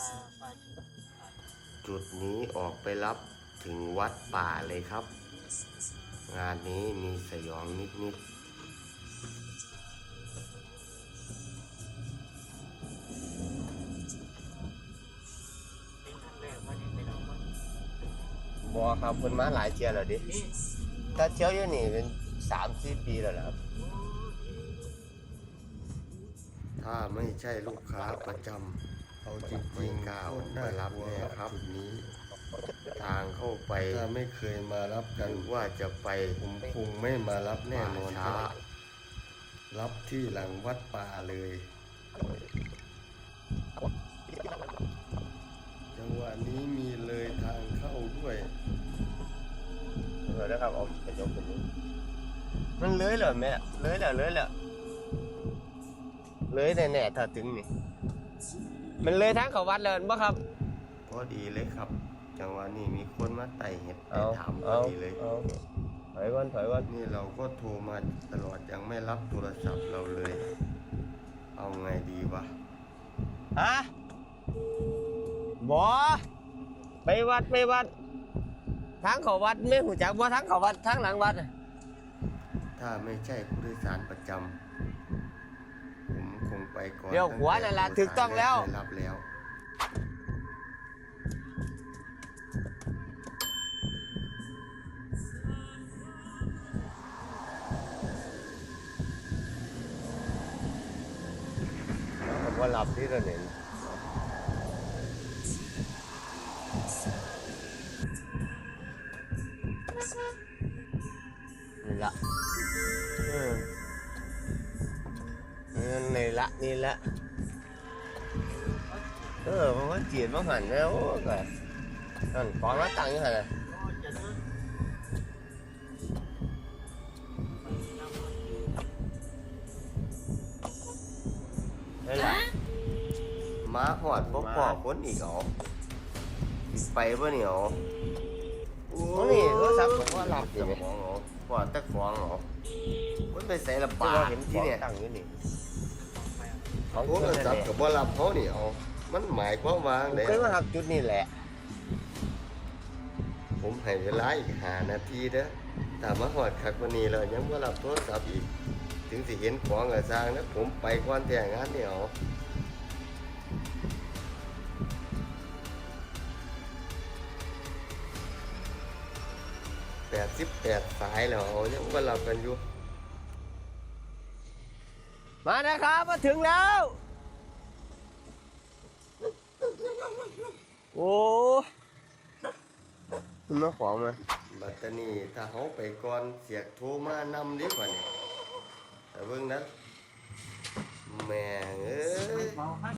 ปลาปลาจุดนี้ออกไปรับถึงวัดป่าเลยครับ งานนี้มีสยองนิดเป็นครั้งแรกว่านี่ไปลองว่าๆบอครับคนมาหลายเที่ยวแล้วดินี่ถ้าเที่ยวอยู่นี่เป็นสามสี่ปีแล้วนะครับ ถ้าไม่ใช่ลูกค้าประจำ เขาจริงๆกล้าออกไปรับแน่ครับนี้ ทางเข้าไปถ้าไม่เคยมารับกักันนว่าจะไปผมคงไม่มารับแน่นอนช้าครับรับที่หลังวัดป่าเลย จังหวะนี้มีเลยทางเข้าด้วยเออนะครับเอากระจกขึ้นดูมันเลื้อยเหรอแม่เลื้อยแล้วเลื้อยแล้วเลื้อยแน่ๆถ้าถึงนี่ มันเลยทางเขาวัดเลยบ่ครับ พอดีเลยครับ จังหวะนี้มีคนมาไต่เห็ดไปถามพอดีเลยถอยก่อนถอยก่อนนี่เราก็โทรมาตลอดยังไม่รับโทรศัพท์เราเลย เอาไงดีวะ ฮะบอไปวัดไปวัดทางเขาวัดไม่หูจักว่าทางเขาวัดทางหลังวัดถ้าไม่ใช่ผู้โดยสารประจำ ผมคงไปก่อนเดี๋ยวหัวนั่นล่ะตั้ถูกต้องแล้ว ได้รับแล้ว ผมว่าหลับที่ระเน็นนี่ เออนี่ละนี่ละ เออมันก็เจียดมาหันแล้วก็นั่นขอมาตังค์อยู่หันน่ะก็จะซื้อนี่ละมาหอดพวกพ่อคนอีกเหรอสิไปป่ะเนี่ยเหรอโอ้นี่โทรศัพท์ผมว่าหลับอยู่ไหมของเหรอพ่อตะขวางเหรอมันไปใส่ละบาทเห็นที่เนี่ย ตั้งอยู่นี่ ไปเอาเขาก็จับกับว่ารับเขานี่เอามันหมายความว่าผมเลยเคยมาหักจุดนี้แหละ ผมให้เวลาอีกหานาทีเด้อแต่มาหอดคักวันนี้แล้วยังว่ารับโทรศัพท์อีก ถึงสิเห็นของกระสร้างนะผมไปก่อนแต่งงานนี่เอาแปดสิบแปดสายแล้วเอายังว่ารับกันอยู่ มานะครับมาถึงแล้ว โอ้คุณมาของมาบัตรนี้ถ้าเขาไปก่อนเสียกโทรมานำดีกว่านี่แต่เบิ่งนั้นแม่งเอ้ยเมาให้